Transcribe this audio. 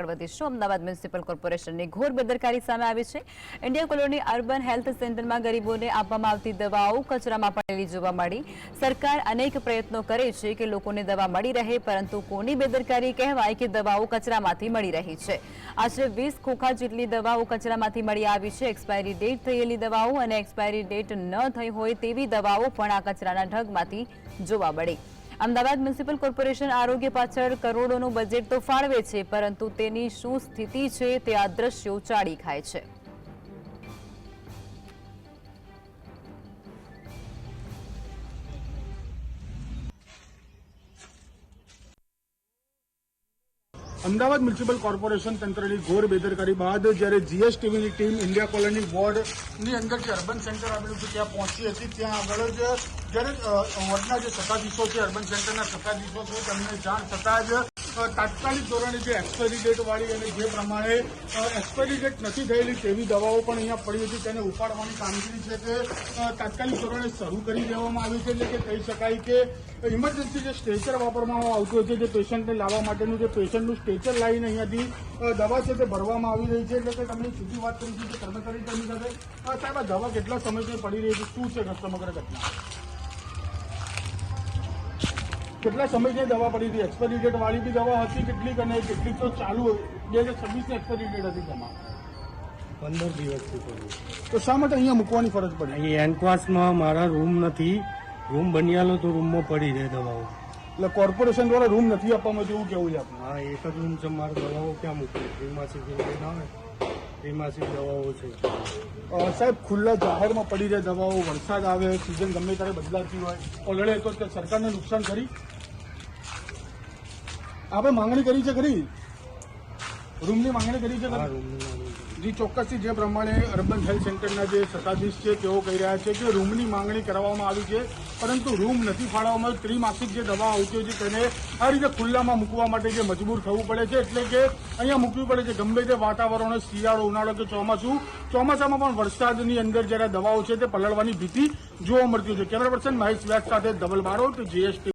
આગળ વધીશું. અમદાવાદ મ્યુનિસિપલ કોર્પોરેશનની ઘોર બેદરકારી સામે આવી છે. ઇન્ડિયા કોલોની અર્બન હેલ્થ સેન્ટરમાં ગરીબોને આપવામાં આવતી દવાઓ કચરામાં પડેલી જોવા મળી. સરકાર અનેક પ્રયત્નો કરે છે કે લોકોને દવા મળી રહે, પરંતુ કોની બેદરકારી કહેવાય કે દવાઓ કચરામાંથી મળી રહી છે? આશરે વીસ ખોખા જેટલી દવાઓ કચરામાંથી મળી આવી છે. એક્સપાયરી ડેટ થયેલી દવાઓ અને એક્સપાયરી ડેટ ન થઈ હોય તેવી દવાઓ પણ આ કચરાના ઢગમાંથી જોવા મળી. અમદાવાદ મ્યુનિસિપલ કોર્પોરેશન આરોગ્ય પાછળ કરોડોનું બજેટ તો ફાળવે છે, પરંતુ તેની શું સ્થિતિ છે તે આ દ્રશ્યો ચાડી ખાય છે. અમદાવાદ મ્યુનિસિપલ કોર્પોરેશન તંત્રની ઘોર બેદરકારી બાદ જ્યારે જીએસટીવીની ટીમ ઇન્ડિયા કોલોની વોર્ડની અંદર જે અર્બન સેન્ટર આવેલું છે, ત્યાં પહોંચી હતી. ત્યાં આગળ જ જ્યારે વોર્ડના જે સત્તાધીશો છે, અર્બન સેન્ટરના સત્તાધીશો છે, તેમને જાણ થતાં જ તાત્કાલિક ધોરણે જે એક્સપાયરી ડેટ વાળી અને જે પ્રમાણે એક્સપાયરી ડેટ નથી થયેલી તેવી દવાઓ પણ અહીંયા પડી હતી, તેને ઉપાડવાની કામગીરી છે તે તાત્કાલિક ધોરણે શરૂ કરી દેવામાં આવી છે, એટલે કે કહી શકાય કે ઇમરજન્સી જે સ્ટ્રેચર વાપરવામાં આવતું હોય છે જે પેશન્ટને લાવવા માટેનું જે પેશન્ટનું સ્ટ્રેચર લાવીને અહીંયાથી દવા છે તે ભરવામાં આવી રહી છે, એટલે કે તમે સીધી વાત કરી છે કે કર્મચારી તેમની સાથે. સાહેબ, આ દવા કેટલા સમયથી પડી રહી છે? શું છે સમગ્ર ઘટના? કેટલા સમયથી દવા પડી હતી? એક્સપાયરી ડેટ વાળી બી દવા હતી કેટલીક અને કેટલીક તો ચાલુ બે હજાર છવ્વીસની એક્સપાયરી ડેટ હતી તેમાં પંદર દિવસથી પડ્યું તો શા માટે અહીંયા મૂકવાની ફરજ પડી? અહીં એન્કવાસમાં મારા રૂમ નથી. રૂમ બન્યાલો તો રૂમમાં પડી જાય દવાઓ. એટલે કોર્પોરેશન દ્વારા રૂમ નથી આપવામાં જેવું કેવું છે આપણે હા એક જ રૂમ છે. મારે દવાઓ ક્યાં મૂકવી? ત્રિમાસિક જેવું આવે ત્રિમાસિક દવાઓ છે. સાહેબ ખુલ્લા જાહેરમાં પડી રહે દવાઓ વરસાદ આવે સિઝન ગમે ત્યારે બદલાતી હોય ઓલરેડી તો સરકારને નુકસાન કરી આપણે માંગણી કરી છે ખરી? રૂમની માંગણી કરી છે. જી ચોક્કસથી જે પ્રમાણે અર્બન હેલ્થ સેન્ટરના જે સત્તાધીશ છે તેઓ કહી રહ્યા છે કે રૂમની માંગણી કરવામાં આવી છે. પરંતુ રૂમ નથી ફાળવવામાં ત્રિમાસિક જે દવા આવતી હોય છે તેને આ રીતે ખુલ્લામાં મૂકવા માટે જે મજબૂર થવું પડે છે. એટલે કે અહીંયા મૂકવી પડે છે. ગમે તે વાતાવરણ શિયાળો, ઉનાળો કે ચોમાસું, ચોમાસામાં પણ વરસાદની અંદર જ્યારે દવાઓ છે તે પલળવાની ભીતિ જોવા મળતી છે. કેમેરા પર્સન મહેશ વ્યાસ સાથે ધવલ બારોટ જીએસટી